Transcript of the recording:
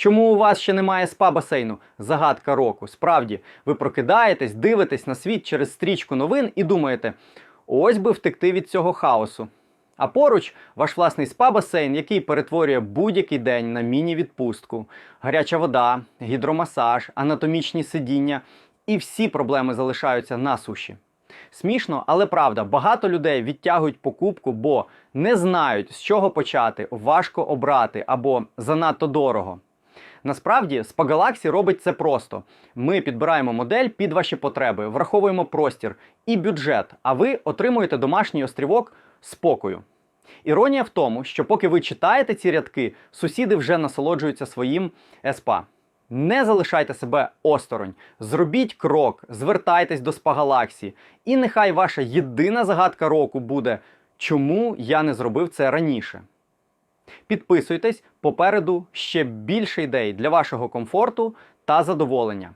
Чому у вас ще немає спа-басейну? Загадка року. Справді, ви прокидаєтесь, дивитесь на світ через стрічку новин і думаєте, ось би втекти від цього хаосу. А поруч ваш власний спа-басейн, який перетворює будь-який день на міні-відпустку, гаряча вода, гідромасаж, анатомічні сидіння, і всі проблеми залишаються на суші. Смішно, але правда, багато людей відтягують покупку, бо не знають, з чого почати, важко обрати або занадто дорого. Насправді, Spa Galaxy робить це просто. Ми підбираємо модель під ваші потреби, враховуємо простір і бюджет, а ви отримуєте домашній острівок спокою. Іронія в тому, що поки ви читаєте ці рядки, сусіди вже насолоджуються своїм СПА. Не залишайте себе осторонь, зробіть крок, звертайтесь до Galaxy. І нехай ваша єдина загадка року буде, чому я не зробив це раніше. Підписуйтесь, попереду ще більше ідей для вашого комфорту та задоволення.